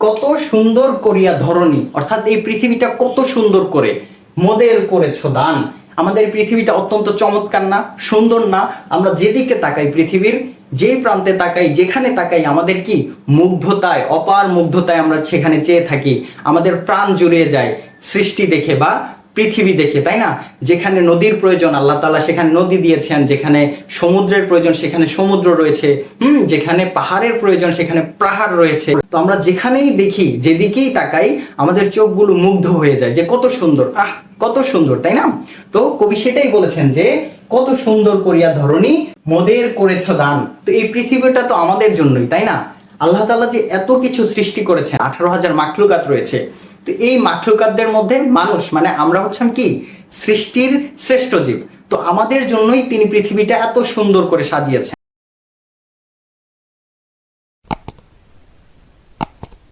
কত সুন্দর করিয়া ধরনী অর্থাৎ এই পৃথিবীটা কত সুন্দর করে মোদের করেছ দান। আমাদের পৃথিবীটা অত্যন্ত চমৎকার না, সুন্দর না। আমরা যেদিকে তাকাই পৃথিবীর, যে প্রান্তে তাকাই, যেখানে তাকাই, আমাদের কি মুগ্ধতায়, অপার মুগ্ধতায় আমরা সেখানে চেয়ে থাকি। আমাদের প্রাণ জুড়িয়ে যায় সৃষ্টি দেখে বা পৃথিবী দেখে, তাই না? যেখানে নদীর প্রয়োজন, আল্লাহ তাআলা সেখানে নদী দিয়েছেন, যেখানে সমুদ্রের প্রয়োজন, সেখানে সমুদ্র রয়েছে, হুম? যেখানে পাহাড়ের প্রয়োজন, সেখানে পাহাড় রয়েছে। তো আমরা যেখানেই দেখি, যেদিকেই তাকাই, আমাদের চোখগুলো মুগ্ধ হয়ে যায় যে কত সুন্দর। আহ, কত সুন্দর, তাই না? তো কবি সেটাই বলেছেন যে, কত সুন্দর করিয়া ধরনী মোদের করেছ দান। তো এই পৃথিবীটা তো আমাদের জন্যই, তাই না? আল্লাহ তাআলা যে এত কিছু সৃষ্টি করেছেন, আঠারো হাজার মাকলুকাত রয়েছে। তো এই মাখলুকাতদের মধ্যে মানুষ মানে আমরা হচ্ছেন কি? সৃষ্টির শ্রেষ্ঠ জীব। তো আমাদের জন্যই তিনি পৃথিবীটা এত সুন্দর করে সাজিয়েছেন।